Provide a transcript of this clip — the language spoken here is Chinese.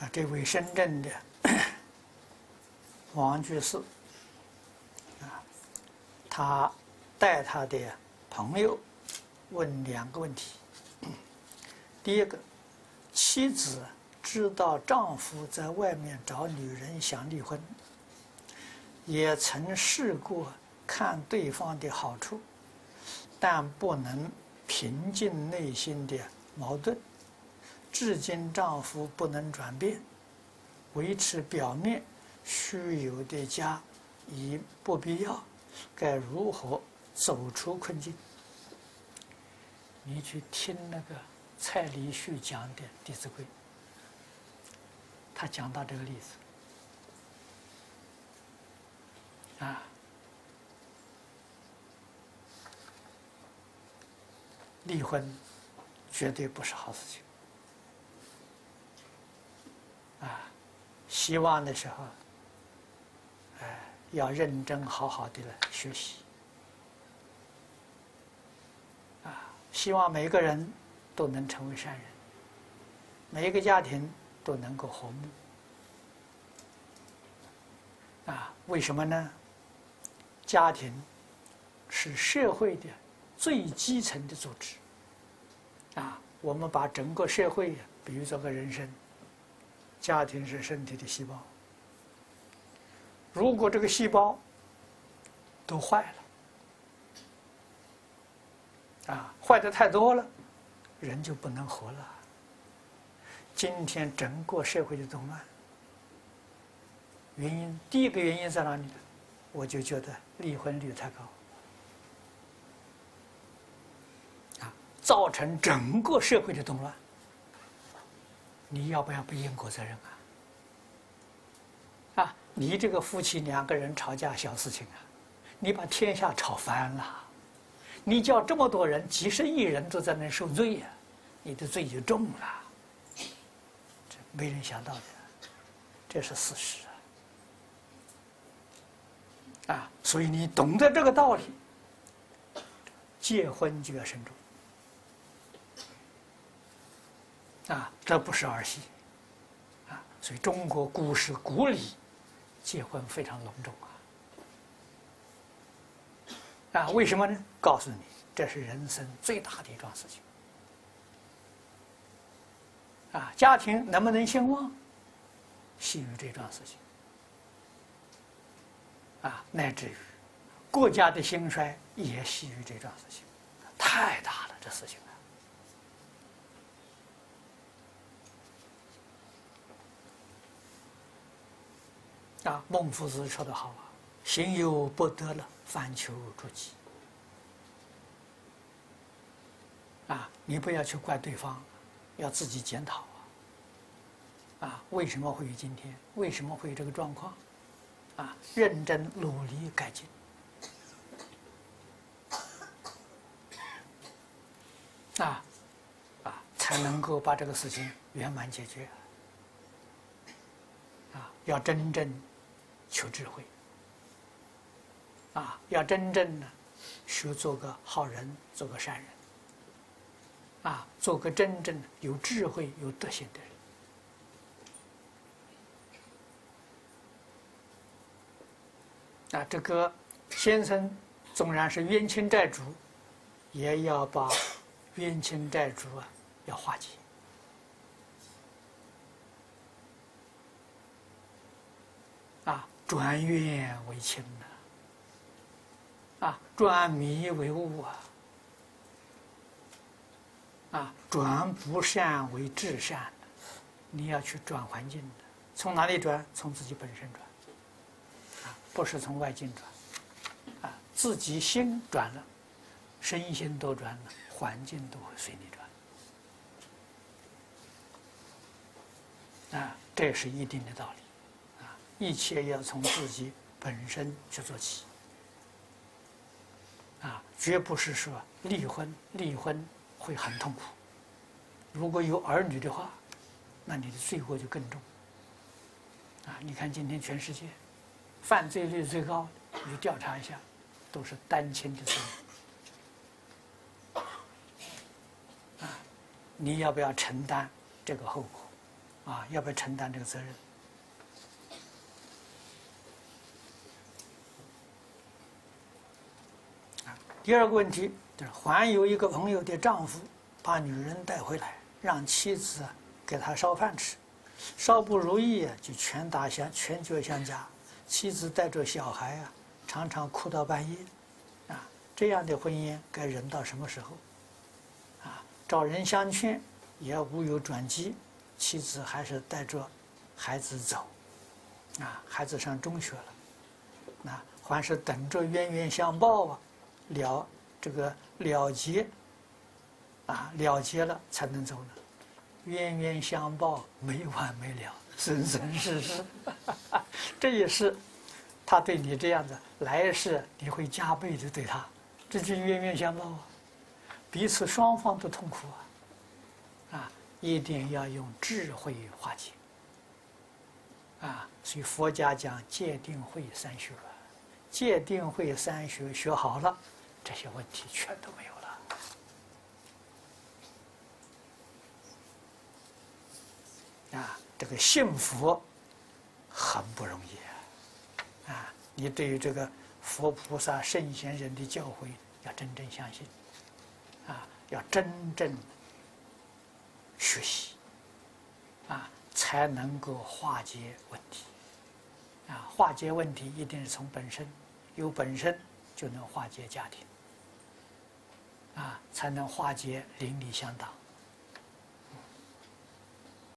啊，这位深圳的王居士啊，他带他的朋友问两个问题。第一个，妻子知道丈夫在外面找女人想离婚，也曾试过看对方的好处，但不能平静内心的矛盾。至今丈夫不能转变，维持表面虚有的家已不必要，该如何走出困境？你去听那个蔡礼旭讲的《弟子规》，他讲到这个例子啊，离婚绝对不是好事情。希望的时候，哎，要认真好好的来学习。啊，希望每个人都能成为善人，每一个家庭都能够和睦。啊，为什么呢？家庭是社会的最基层的组织。啊，我们把整个社会比喻作个人生。家庭是身体的细胞，如果这个细胞都坏了，啊，坏的太多了，人就不能活了。今天整个社会的动乱，原因第一个原因在哪里呢？我就觉得离婚率太高，啊，造成整个社会的动乱。你要不要背因果责任啊？啊，你这个夫妻两个人吵架小事情啊，你把天下吵翻了，你叫这么多人几十亿人都在那受罪呀，你的罪就重了。这没人想到的，这是事实啊！啊，所以你懂得这个道理，结婚就要慎重。啊，这不是儿戏，啊，所以中国古时古礼，结婚非常隆重啊。啊，为什么呢？告诉你，这是人生最大的一桩事情。啊，家庭能不能兴旺，系于这桩事情。啊，乃至于国家的兴衰也系于这桩事情，太大了，这事情。孟夫子说的好啊，“行有不得了，反求诸己。”啊，你不要去怪对方，要自己检讨啊！啊，为什么会有今天？为什么会有这个状况？啊，认真努力改进，啊啊，才能够把这个事情圆满解决。啊，要真正。求智慧，啊，要真正的学做个好人，做个善人，啊，做个真正有智慧、有德行的人。啊，这个先生纵然是冤亲债主，也要把冤亲债主啊要化解。转冤为亲呐，啊，转迷为悟啊，啊，转不善为至善你要去转环境的，从哪里转？从自己本身转，啊，不是从外境转，啊，自己心转了，身心都转了，环境都会随你转，啊，这是一定的道理。一切要从自己本身去做起，啊，绝不是说离婚，离婚会很痛苦。如果有儿女的话，那你的罪过就更重。啊，你看今天全世界犯罪率最高，你调查一下，都是单亲的子女。啊，你要不要承担这个后果？啊，要不要承担这个责任？第二个问题就是，还有一个朋友的丈夫把女人带回来，让妻子给他烧饭吃，稍不如意就拳打相拳脚相加，妻子带着小孩啊，常常哭到半夜，啊，这样的婚姻该忍到什么时候？啊，找人相劝也无有转机。妻子还是带着孩子走，啊，孩子上中学了，那还是等着冤冤相报啊，了这个了结，啊，了结了才能走呢。冤冤相报没完没了，生生世世，这也是他对你这样子，来世你会加倍的对他，这就冤冤相报啊，彼此双方都痛苦啊，啊。一定要用智慧化解，啊，所以佛家讲戒定慧三学，戒定慧三学学好了，这些问题全都没有了。啊，这个幸福很不容易啊！啊，你对于这个佛菩萨圣贤人的教诲要真正相信，啊，要真正。学习，啊，才能够化解问题。啊，化解问题一定是从本身，有本身就能化解家庭，啊，才能化解邻里相党。